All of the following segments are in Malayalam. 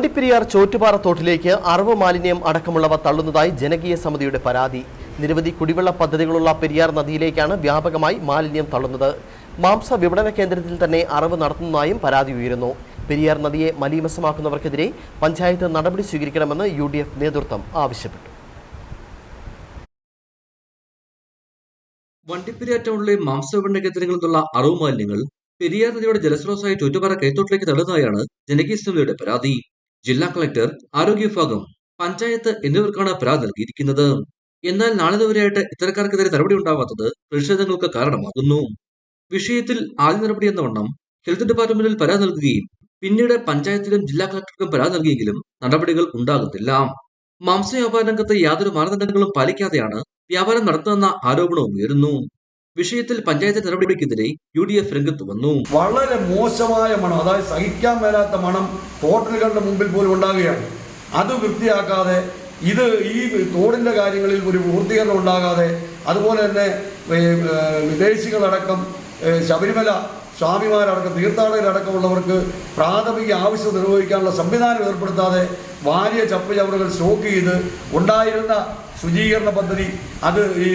വണ്ടിപ്പെരിയാർ ചോറ്റുപാറ തോട്ടിലേക്ക് അറവ് മാലിന്യം അടക്കമുള്ളവ തള്ളുന്നതായി ജനകീയ സമിതിയുടെ പരാതി. നിരവധി കുടിവെള്ള പദ്ധതികളുള്ള പെരിയാർ നദിയിലേക്കാണ് വ്യാപകമായി മാലിന്യം തള്ളുന്നത്. മാംസ വിപണന കേന്ദ്രത്തിൽ തന്നെ അറവ് നടത്തുന്നതായും പരാതി ഉയരുന്നു. പെരിയാർ നദിയെ മലീമസമാക്കുന്നവർക്കെതിരെ പഞ്ചായത്ത് നടപടി സ്വീകരിക്കണമെന്ന് യു നേതൃത്വം ആവശ്യപ്പെട്ടു. വണ്ടിപ്പെരിയാർ ടൗണിലെ മാംസവിപണന കേന്ദ്രങ്ങളിൽ നിന്നുള്ള അറവ് മാലിന്യങ്ങൾ പെരിയാർ നദിയുടെ ജലസ്രോതസ്സായ ചുറ്റുപാറ കൈത്തോട്ടിലേക്ക് തള്ളുന്നതായാണ് ജനകീയ സമിതിയുടെ പരാതി. ജില്ലാ കളക്ടർ ആരോഗ്യ വിഭാഗം പഞ്ചായത്ത് എന്നിവർക്കാണ് പരാതി നൽകിയിരിക്കുന്നത്. എന്നാൽ നാളെ നാളിതുവരെയായിട്ട് ഇത്തരക്കാർക്കെതിരെ നടപടി ഉണ്ടാവാത്തത് പ്രതിഷേധങ്ങൾക്ക് കാരണമാകുന്നു. വിഷയത്തിൽ ആദ്യ നടപടി എന്ന വണ്ണം ഹെൽത്ത് ഡിപ്പാർട്ട്മെന്റിൽ പരാതി നൽകുകയും പിന്നീട് പഞ്ചായത്തിലും ജില്ലാ കളക്ടർക്കും പരാതി നൽകിയെങ്കിലും നടപടികൾ ഉണ്ടാകുന്നില്ല. മാംസ വ്യാപാര രംഗത്ത് യാതൊരു മാനദണ്ഡങ്ങളും പാലിക്കാതെയാണ് വ്യാപാരം നടത്തുന്ന ആരോപണവും ഉയരുന്നു. വിഷയത്തിൽ പഞ്ചായത്ത് നടപടിക്കെതിരെ യു ഡി എഫ് രംഗത്ത് വന്നു. വളരെ മോശമായ മണം അതായത് സഹിക്കാൻ മേലാത്ത മണം ഹോട്ടലുകളുടെ മുമ്പിൽ പോലും ഉണ്ടാകുകയാണ്. അത് വൃത്തിയാക്കാതെ ഇത് ഈ തോടിന്റെ കാര്യങ്ങളിൽ ഒരു പൂർത്തീകരണം ഉണ്ടാകാതെ അതുപോലെ തന്നെ വിദേശികളടക്കം ശബരിമല സ്വാമിമാരടക്കം തീർത്ഥാടകരടക്കമുള്ളവർക്ക് പ്രാഥമിക ആവശ്യം നിർവഹിക്കാനുള്ള സംവിധാനം ഏർപ്പെടുത്താതെ വാരിയ ചപ്പ് ചവറുകൾ സ്റ്റോക്ക് ചെയ്ത് ഉണ്ടായിരുന്ന ശുചീകരണ പദ്ധതി അത് ഈ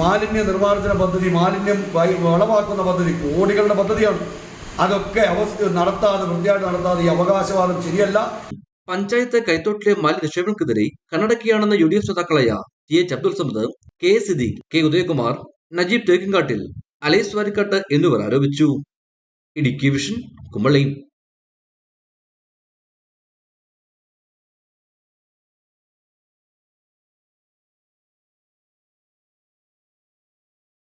മാലിന്യ നിർമ്മാർജന പദ്ധതി മാലിന്യം വളമാക്കുന്ന പദ്ധതി കോടികളുടെ പദ്ധതിയാണ്. അതൊക്കെ അവസ്ഥ നടത്താതെ വൃത്തിയായിട്ട് നടത്താതെ ഈ അവകാശവാദം ശരിയല്ല. പഞ്ചായത്ത് കൈത്തോട്ടിലെ മാലിന്യ നിക്ഷേപങ്ങൾക്കെതിരെ കണ്ണടക്കിയാണെന്ന യു ഡി എഫ് നേതാക്കളായ T H Abdul Samad K Siddique K Udayakumar Najeeb Thekkinkattil Alice Varikkatt എന്നിവർ ആരോപിച്ചു. ഇടുക്കി വിഷൻ കുമളി